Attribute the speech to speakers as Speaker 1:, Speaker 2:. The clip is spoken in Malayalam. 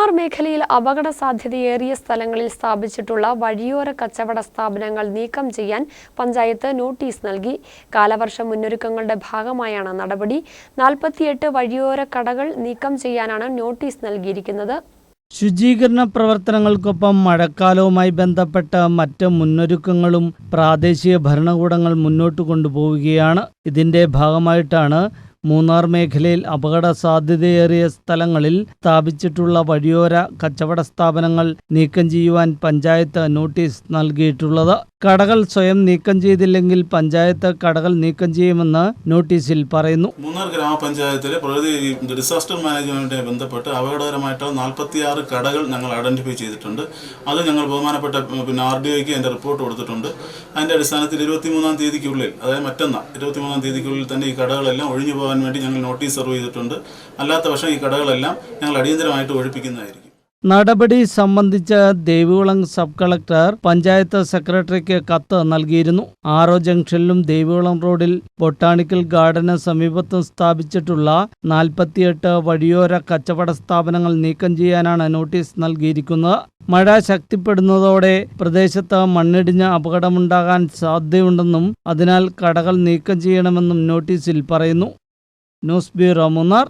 Speaker 1: മൂന്നാർ മേഖലയിൽ അപകട സാധ്യതയേറിയ സ്ഥലങ്ങളിൽ സ്ഥാപിച്ചിട്ടുള്ള വഴിയോര കച്ചവട സ്ഥാപനങ്ങൾ നീക്കം ചെയ്യാൻ പഞ്ചായത്ത് നോട്ടീസ് നൽകി. കാലവർഷ മുന്നൊരുക്കങ്ങളുടെ ഭാഗമായാണ് നടപടി. നാൽപ്പത്തിയെട്ട് വഴിയോര കടകൾ നീക്കം ചെയ്യാനാണ് നോട്ടീസ് നൽകിയിരിക്കുന്നത്.
Speaker 2: ശുചീകരണ പ്രവർത്തനങ്ങൾക്കൊപ്പം മഴക്കാലവുമായി ബന്ധപ്പെട്ട മറ്റ് മുന്നൊരുക്കങ്ങളും പ്രാദേശിക ഭരണകൂടങ്ങൾ മുന്നോട്ട് കൊണ്ടുപോവുകയാണ്. ഇതിന്റെ ഭാഗമായിട്ടാണ് മൂന്നാർ മേഖലയിൽ അപകട സാധ്യതയേറിയ സ്ഥലങ്ങളിൽ സ്ഥാപിച്ചിട്ടുള്ള വഴിയോര കച്ചവട സ്ഥാപനങ്ങൾ നീക്കം ചെയ്യുവാൻ പഞ്ചായത്ത് നോട്ടീസ് നൽകിയിട്ടുള്ളത്. കടകൾ സ്വയം നീക്കം ചെയ്തില്ലെങ്കിൽ പഞ്ചായത്ത് കടകൾ നീക്കം ചെയ്യുമെന്ന് നോട്ടീസിൽ പറയുന്നു.
Speaker 3: മൂന്നാർ ഗ്രാമപഞ്ചായത്തിലെ പ്രകൃതി ഡിസാസ്റ്റർ മാനേജ്മെന്റുമായി ബന്ധപ്പെട്ട് അപകടകരമായിട്ടുള്ള നാൽപ്പത്തിയാറ് കടകൾ ഞങ്ങൾ ഐഡന്റിഫൈ ചെയ്തിട്ടുണ്ട്. അത് ഞങ്ങൾ ബഹുമാനപ്പെട്ട പിന്നെ ആർ ഡി ഒക്ക് അതിന്റെ റിപ്പോർട്ട് കൊടുത്തിട്ടുണ്ട്. അതിന്റെ അടിസ്ഥാനത്തിൽ ഇരുപത്തിമൂന്നാം തീയതിക്കുള്ളിൽ അതായത് മറ്റന്നാൾ ഇരുപത്തിമൂന്നാം തീയതിക്കുള്ളിൽ തന്നെ ഈ കടകളെല്ലാം ഒഴിഞ്ഞു പോകാൻ വേണ്ടി ഞങ്ങൾ നോട്ടീസ് സെർവ് ചെയ്തിട്ടുണ്ട്. അല്ലാത്ത പക്ഷം ഈ കടകളെല്ലാം ഞങ്ങൾ അടിയന്തരമായിട്ട് ഒഴിപ്പിക്കുന്നതായിരിക്കും.
Speaker 2: നടപടി സംബന്ധിച്ച് ദേവികുളം സബ് കളക്ടർ പഞ്ചായത്ത് സെക്രട്ടറിക്ക് കത്ത് നൽകിയിരുന്നു. ആറോ ജംഗ്ഷനിലും ദേവികുളം റോഡിൽ ബൊട്ടാണിക്കൽ ഗാർഡന് സമീപത്തും സ്ഥാപിച്ചിട്ടുള്ള നാൽപ്പത്തിയെട്ട് വഴിയോര കച്ചവട സ്ഥാപനങ്ങൾ നീക്കം ചെയ്യാനാണ് നോട്ടീസ് നൽകിയിരിക്കുന്നത്. മഴ ശക്തിപ്പെടുന്നതോടെ പ്രദേശത്ത് മണ്ണിടിഞ്ഞ് അപകടമുണ്ടാകാൻ സാധ്യതയുണ്ടെന്നും അതിനാൽ കടകൾ നീക്കം ചെയ്യണമെന്നും നോട്ടീസിൽ പറയുന്നു. News bureau Munnar.